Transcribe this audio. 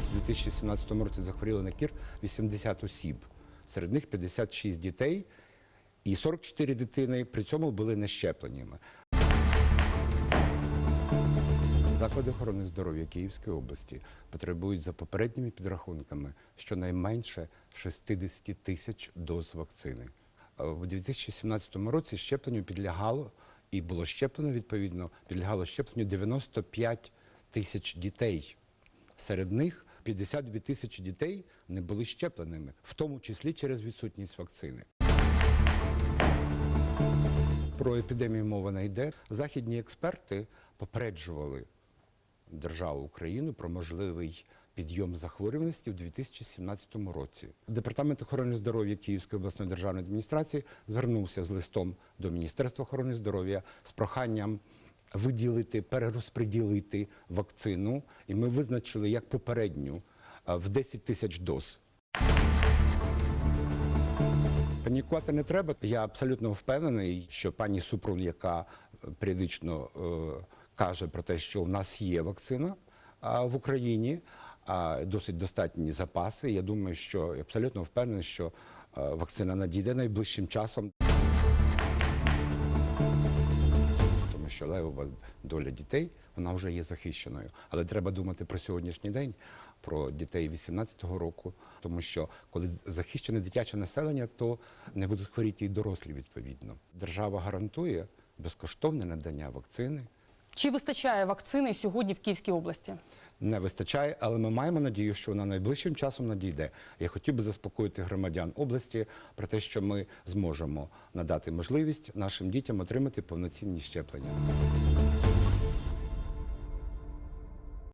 нас у 2017 році захворіли на кір 80 осіб. Серед них 56 дітей і 44 дитини при цьому були нещепленнями. Заклади охорони здоров'я Київської області потребують за попередніми підрахунками щонайменше 60 тисяч доз вакцини. У 2017 році щепленню підлягало і було щеплено відповідно, підлягало щепленню 95 тисяч дітей. Серед них 52 тисячі дітей не були щепленими, в тому числі через відсутність вакцини. Про епідемію мова не йде. Західні експерти попереджували державу Україну про можливий підйом захворюваності в 2017 році. Департамент охорони здоров'я Київської обласної державної адміністрації звернувся з листом до Міністерства охорони здоров'я з проханням виділити, перерозподілити вакцину, і ми визначили як попередню в 10 тисяч доз. Панікувати не треба. Я абсолютно впевнений, що пані Супрун, яка е, періодично е, каже про те, що у нас є вакцина а, в Україні, а, досить достатні запаси. Я думаю, що абсолютно впевнений, що е, вакцина надійде найближчим часом. Що левова доля дітей вона вже є захищеною. Але треба думати про сьогоднішній день, про дітей 18-го року, тому що коли захищене дитяче населення, то не будуть хворіти і дорослі відповідно. Держава гарантує безкоштовне надання вакцини. Чи вистачає вакцини сьогодні в Київській області? Не вистачає, але ми маємо надію, що вона найближчим часом надійде. Я хотів би заспокоїти громадян області про те, що ми зможемо надати можливість нашим дітям отримати повноцінні щеплення.